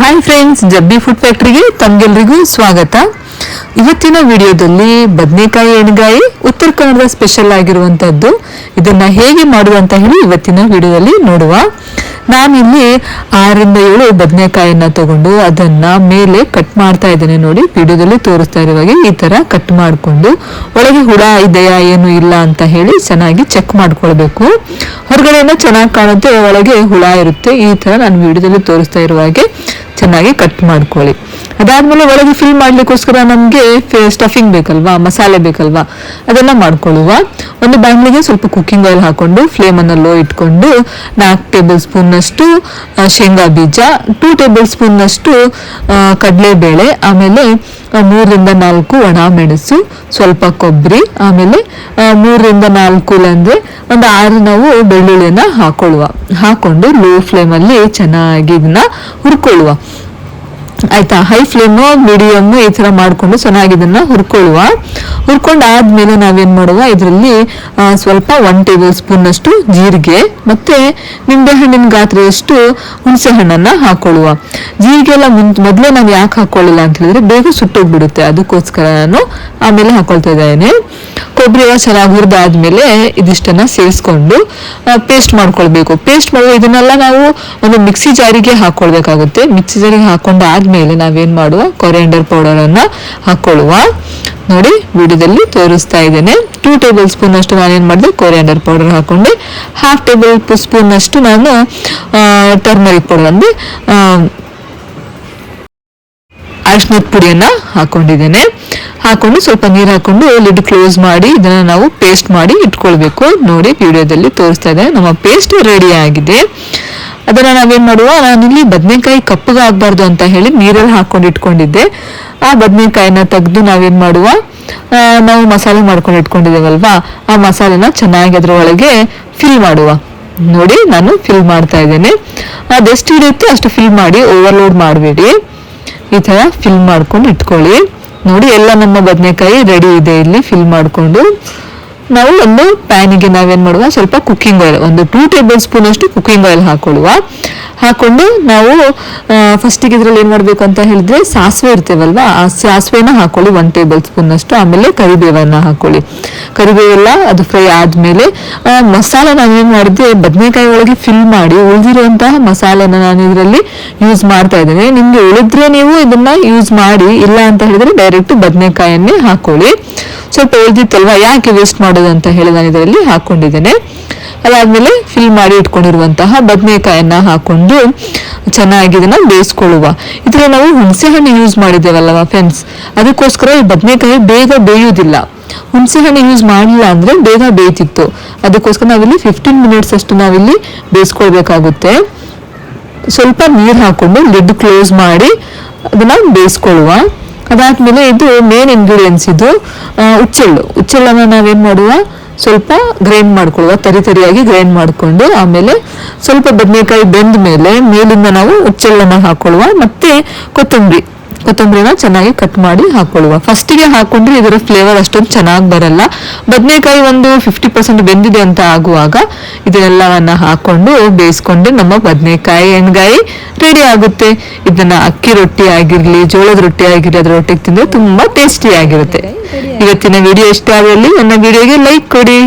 Hi friends ಜಬ್ಬಿ food ಫ್ಯಾಕ್ಟ್ರಿಗೆ ತಮ್ಗೆಲ್ರಿಗೂ ಸ್ವಾಗತ. ಇವತ್ತಿನ ವಿಡಿಯೋದಲ್ಲಿ ಬದನೆಕಾಯಿ ಎಣ್ಗಾಯಿ ಉತ್ತರ ಕನ್ನಡದ ಸ್ಪೆಷಲ್ ಆಗಿರುವಂಥದ್ದು ಇದನ್ನ ಹೇಗೆ ಮಾಡುವ ಅಂತ ಹೇಳಿ ಇವತ್ತಿನ ವಿಡಿಯೋದಲ್ಲಿ ನೋಡುವ. ನಾನಿಲ್ಲಿ ಆರರಿಂದ ಏಳು ಬದನೆಕಾಯಿನ ತಗೊಂಡು ಅದನ್ನ ಮೇಲೆ ಕಟ್ ಮಾಡ್ತಾ ಇದ್ದೇನೆ ನೋಡಿ. ವಿಡಿಯೋದಲ್ಲಿ ತೋರಿಸ್ತಾ ಇರುವಾಗೆ ಈ ತರ ಕಟ್ ಮಾಡಿಕೊಂಡು, ಒಳಗೆ ಹುಳ ಇದೆಯಾ, ಏನು ಇಲ್ಲ ಅಂತ ಹೇಳಿ ಚೆನ್ನಾಗಿ ಚೆಕ್ ಮಾಡ್ಕೊಳ್ಬೇಕು. ಹೊರಗಡೆಯಿಂದ ಚೆನ್ನಾಗಿ ಕಾಣುತ್ತೆ ಒಳಗೆ ಹುಳ ಇರುತ್ತೆ ಈ ತರ ನಾನು ವಿಡಿಯೋದಲ್ಲಿ ತೋರಿಸ್ತಾ ಇರುವ ಹಾಗೆ. ಚೆನ್ನಾಗಿ ಕಟ್ ಮಾಡ್ಕೊಳ್ಳಿ. ಅದಾದ್ಮೇಲೆ ಒಳಗೆ ಫಿಲ್ ಮಾಡ್ಲಿಕ್ಕೋಸ್ಕರ ನಮ್ಗೆ ಸ್ಟಫಿಂಗ್ ಬೇಕಲ್ವಾ, ಮಸಾಲೆ ಬೇಕಲ್ವಾ, ಅದೆಲ್ಲ ಮಾಡ್ಕೊಳ್ಳುವ. ಒಂದು ಬಾಣಲಿಗೆ ಸ್ವಲ್ಪ ಕುಕ್ಕಿಂಗ್ ಆಯಿಲ್ ಹಾಕೊಂಡು ಫ್ಲೇಮ್ ಅನ್ನ ಲೋ ಇಟ್ಕೊಂಡು ನಾಲ್ಕು ಟೇಬಲ್ ಸ್ಪೂನ್ ನಷ್ಟು ಶೇಂಗಾ ಬೀಜ ಟೂ ಟೇಬಲ್ ಸ್ಪೂನ್ ನಷ್ಟು ಕಡಲೆಬೇಳೆ, ಆಮೇಲೆ ಮೂರರಿಂದ ನಾಲ್ಕು ಒಣ ಮೆಣಸು ಸ್ವಲ್ಪ ಕೊಬ್ಬರಿ ಆಮೇಲೆ ಮೂರರಿಂದ ನಾಲ್ಕು ಅಂದ್ರೆ ಒಂದು ಆರು ನಾವು ಬೆಳ್ಳುಳ್ಳಿಯನ್ನ ಹಾಕೊಳ್ಳುವ. ಹಾಕೊಂಡು ಲೋ ಫ್ಲೇಮಲ್ಲಿ ಚೆನ್ನಾಗಿ ಇದನ್ನ ಹುರ್ಕೊಳ್ಳುವ. ಆಯ್ತಾ? ಹೈ ಫ್ಲೇಮು ಮೀಡಿಯಮ್ ಈ ತರ ಮಾಡ್ಕೊಂಡು ಚೆನ್ನಾಗಿ ಇದನ್ನ ಹುರ್ಕೊಳ್ಳುವ. ಹುರ್ಕೊಂಡು ಆದ್ಮೇಲೆ ನಾವೇನ್ ಮಾಡುವ? ಇದರಲ್ಲಿ ಸ್ವಲ್ಪ ಒನ್ ಟೇಬಲ್ ಸ್ಪೂನ್ ಅಷ್ಟು ಜೀರಿಗೆ ಮತ್ತೆ ನಿಂಬೆ ಹಣ್ಣಿನ ಗಾತ್ರದಷ್ಟು ಹುಣಸೆ ಹಣ್ಣನ್ನ ಹಾಕೊಳ್ಳುವ. ಜೀರಿಗೆ ಎಲ್ಲ ಮುಂಚೆ ಮೊದಲೇ ನಾನು ಯಾಕೆ ಹಾಕೊಳ್ಳಿಲ್ಲ ಅಂತ ಹೇಳಿದ್ರೆ ಬೇಗ ಸುಟ್ಟೋಗ್ಬಿಡುತ್ತೆ. ಅದಕ್ಕೋಸ್ಕರ ನಾನು ಆಮೇಲೆ ಹಾಕೊಳ್ತಾ ಇದ್ದೇನೆ. ಕೊಬ್ಬರಿ ಎಲ್ಲ ಚೆನ್ನಾಗಿ ಹುರಿದಾದ್ಮೇಲೆ ಇದಿಷ್ಟನ್ನ ಸೇರಿಸ್ಕೊಂಡು ಪೇಸ್ಟ್ ಮಾಡ್ಕೊಳ್ಬೇಕು. ಪೇಸ್ಟ್ ಮಾಡುವ ಇದನ್ನೆಲ್ಲ ನಾವು ಒಂದು ಮಿಕ್ಸಿ ಜಾರಿಗೆ ಹಾಕೊಳ್ಬೇಕಾಗುತ್ತೆ. ಮಿಕ್ಸಿ ಜಾರಿಗೆ ಹಾಕೊಂಡು ಆದ್ಮೇಲೆ ನಾವೇನ್ ಮಾಡುವ? ಕೊರಿಯಂಡರ್ ಪೌಡರ್ ಅನ್ನ ಹಾಕೊಳ್ಳುವ. ನೋಡಿ, ವಿಡಿಯೋದಲ್ಲಿ ತೋರಿಸ್ತಾ ಇದ್ದೇನೆ. ಟೂ ಟೇಬಲ್ ಸ್ಪೂನ್ ಅಷ್ಟು ನಾನೇನು ಮಾಡಿದೆ? ಕೊರಿಯಾಂಡರ್ ಪೌಡರ್ ಹಾಕೊಂಡೆ. ಹಾಫ್ ಟೇಬಲ್ ಸ್ಪೂನ್ ಅಷ್ಟು ನಾನು ಟರ್ಮರಿಕ್ ಪೌಡರ್ ಅಂದ್ರೆ ಆ, ಪುಡಿಯನ್ನು ಹಾಕೊಂಡಿದ್ದೇನೆ. ಹಾಕೊಂಡು ಸ್ವಲ್ಪ ನೀರು ಹಾಕೊಂಡು ಲಿಡ್ ಕ್ಲೋಸ್ ಮಾಡಿ ಇದನ್ನ ನಾವು ಪೇಸ್ಟ್ ಮಾಡಿ ಇಟ್ಕೊಳ್ಬೇಕು. ನೋಡಿ ವಿಡಿಯೋದಲ್ಲಿ ತೋರಿಸ್ತಾ ಇದೆ. ನಮ್ಮ ಪೇಸ್ಟ್ ರೆಡಿ ಆಗಿದೆ. ಅದನ್ನ ನಾವೇನ್ ಮಾಡುವ? ನಾನಿಲ್ಲಿ ಬದನೆಕಾಯಿ ಕಪ್ಪಗಾಗಬಾರ್ದು ಅಂತ ಹೇಳಿ ನೀರಲ್ಲಿ ಹಾಕೊಂಡು ಇಟ್ಕೊಂಡಿದ್ದೆ. ಆ ಬದನೆಕಾಯಿನ ತೆಗೆದು ನಾವೇನು ಮಾಡುವ? ನಾವು ಮಸಾಲೆ ಮಾಡ್ಕೊಂಡು ಇಟ್ಕೊಂಡಿದ್ದೇವಲ್ವಾ? ಆ ಮಸಾಲೆನ ಚೆನ್ನಾಗಿ ಅದ್ರ ಒಳಗೆ ಫಿಲ್ ಮಾಡುವ. ನೋಡಿ ನಾನು ಫಿಲ್ ಮಾಡ್ತಾ ಇದ್ದೇನೆ. ಅದೆಷ್ಟು ಇರುತ್ತೆ ಅಷ್ಟು ಫಿಲ್ ಮಾಡಿ ಓವರ್ಲೋಡ್ ಮಾಡಬೇಡಿ. ಈ ಥರ ಫಿಲ್ ಮಾಡ್ಕೊಂಡು ಇಟ್ಕೊಳ್ಳಿ. ನೋಡಿ, ಎಲ್ಲ ನಮ್ಮ ಬದನೆಕಾಯಿ ರೆಡಿ ಇದೆ ಇಲ್ಲಿ ಫಿಲ್ ಮಾಡ್ಕೊಂಡು. ನಾವು ಒಂದು ಪ್ಯಾನಿಗೆ ನಾವೇನ್ ಮಾಡುವ? ಸ್ವಲ್ಪ ಕುಕ್ಕಿಂಗ್ ಆಯಿಲ್ ಒಂದು ಟೂ ಟೇಬಲ್ ಸ್ಪೂನ್ ಅಷ್ಟು ಕುಕ್ಕಿಂಗ್ ಆಯಿಲ್ ಹಾಕೊಳ್ಳುವ. ಹಾಕೊಂಡು ನಾವು ಫಸ್ಟಿಗೆ ಇದರಲ್ಲಿ ಏನು ಮಾಡಬೇಕು ಅಂತ ಹೇಳಿದ್ರೆ ಸಾಸಿವೆ ಇರ್ತೇವಲ್ವಾ, ಆ ಸಾಸಿವೆನ ಹಾಕೊಳ್ಳಿ ಒನ್ ಟೇಬಲ್ ಸ್ಪೂನ್ ಅಷ್ಟು, ಆಮೇಲೆ ಕರಿಬೇವನ್ನು ಹಾಕೊಳ್ಳಿ. ಕರಿಬೇವೆಲ್ಲ ಅದು ಫ್ರೈ ಆದ್ಮೇಲೆ ಮಸಾಲೆ ನಾನು ಏನು ಮಾಡಿದ್ದೆ, ಬದನೆಕಾಯಿ ಒಳಗೆ ಫಿಲ್ ಮಾಡಿ ಉಳಿದಿರುವಂತಹ ಮಸಾಲೆನ ನಾನು ಇದರಲ್ಲಿ ಯೂಸ್ ಮಾಡ್ತಾ ಇದ್ದೇನೆ. ನಿಮಗೆ ಉಳಿದ್ರೆ ನೀವು ಇದನ್ನ ಯೂಸ್ ಮಾಡಿ, ಇಲ್ಲ ಅಂತ ಹೇಳಿದ್ರೆ ಡೈರೆಕ್ಟ್ ಬದನೆಕಾಯನ್ನೇ ಹಾಕೊಳ್ಳಿ. ಸ್ವಲ್ಪ ಉಳಿದಿತ್ತಲ್ವಾ, ಯಾಕೆ ವೇಸ್ಟ್ ಮಾಡೋದು ಅಂತ ಹೇಳಿ ನಾನು ಇದರಲ್ಲಿ ಹಾಕೊಂಡಿದ್ದೇನೆ. ಅದಾದ್ಮೇಲೆ ಫಿಲ್ ಮಾಡಿ ಇಟ್ಕೊಂಡಿರುವಂತಹ ಬದನೆಕಾಯನ್ನ ಹಾಕೊಂಡು ಚೆನ್ನಾಗಿ ಇದನ್ನ ಬೇಯಿಸ್ಕೊಳ್ಳುವ. ಇದರಲ್ಲಿ ನಾವು ಹುಣಸೆ ಹಣ್ಣು ಯೂಸ್ ಮಾಡಿದ್ದೇವಲ್ಲವ ಫ್ರೆಂಡ್ಸ್ ಅದಕ್ಕೋಸ್ಕರ ಈ ಬದನೆಕಾಯಿ ಬೇಗ ಬೇಯುವುದಿಲ್ಲ. ಹುಣಸೆ ಹಣ್ಣು ಯೂಸ್ ಮಾಡಿಲ್ಲ ಅಂದ್ರೆ ಬೇಗ ಬೇಯ್ತಿತ್ತು. ಅದಕ್ಕೋಸ್ಕರ ನಾವಿಲ್ಲಿ ಫಿಫ್ಟೀನ್ ಮಿನಿಟ್ಸ್ ಅಷ್ಟು ನಾವಿಲ್ಲಿ ಬೇಯಿಸ್ಕೊಳ್ಬೇಕಾಗುತ್ತೆ. ಸ್ವಲ್ಪ ನೀರು ಹಾಕೊಂಡು ಲಿಡ್ ಕ್ಲೋಸ್ ಮಾಡಿ ಅದನ್ನ ಬೇಯಿಸ್ಕೊಳ್ಳುವ. ಅದಾದ್ಮೇಲೆ ಇದು ಮೇನ್ ಇಂಗ್ರೀಡಿಯೆಂಟ್ಸ್ ಇದು ಉಚ್ಚೆಳ್ಳು. ಉಚ್ಚೆಳ್ಳನ್ನು ನಾವೇನ್ ಮಾಡುವ? ಸ್ವಲ್ಪ ಗ್ರೈಂಡ್ ಮಾಡ್ಕೊಳ್ಳುವ. ತರಿ ತರಿಯಾಗಿ ಗ್ರೈಂಡ್ ಮಾಡ್ಕೊಂಡು ಆಮೇಲೆ ಸ್ವಲ್ಪ ಬದನೆಕಾಯಿ ಬೆಂದ ಮೇಲೆ ಮೇಲಿಂದ ನಾವು ಉಚ್ಚೆಳ್ಳನ್ನ ಹಾಕೊಳ್ಳುವ. ಮತ್ತೆ ಕೊತ್ತಂಬರಿ. ಕೊತ್ತಂಬರಿನ ಚೆನ್ನಾಗಿ ಕಟ್ ಮಾಡಿ ಹಾಕೊಳ್ಳುವ. ಫಸ್ಟಿಗೆ ಹಾಕೊಂಡ್ರೆ ಇದರ ಫ್ಲೇವರ್ ಅಷ್ಟೊಂದು ಚೆನ್ನಾಗಿ ಬರಲ್ಲ. ಬದನೆಕಾಯಿ ಒಂದು ಫಿಫ್ಟಿ ಪರ್ಸೆಂಟ್ ಬೆಂದಿದೆ ಅಂತ ಆಗುವಾಗ ಇದನ್ನೆಲ್ಲವನ್ನ ಹಾಕೊಂಡು ಬೇಯಿಸ್ಕೊಂಡು ನಮ್ಮ ಬದನೆಕಾಯಿ ಎಣ್ಗಾಯಿ ರೆಡಿ ಆಗುತ್ತೆ. ಇದನ್ನ ಅಕ್ಕಿ ರೊಟ್ಟಿ ಆಗಿರಲಿ ಜೋಳದ ರೊಟ್ಟಿ ಆಗಿರಲಿ ಅದರ ರೊಟ್ಟಿಗೆ ತಿಂದ್ರೆ ತುಂಬಾ ಟೇಸ್ಟಿ ಆಗಿರುತ್ತೆ. ಇವತ್ತಿನ ವಿಡಿಯೋ ಇಷ್ಟ ಆಗಲಿ ನನ್ನ ವಿಡಿಯೋಗೆ ಲೈಕ್ ಕೊಡಿ.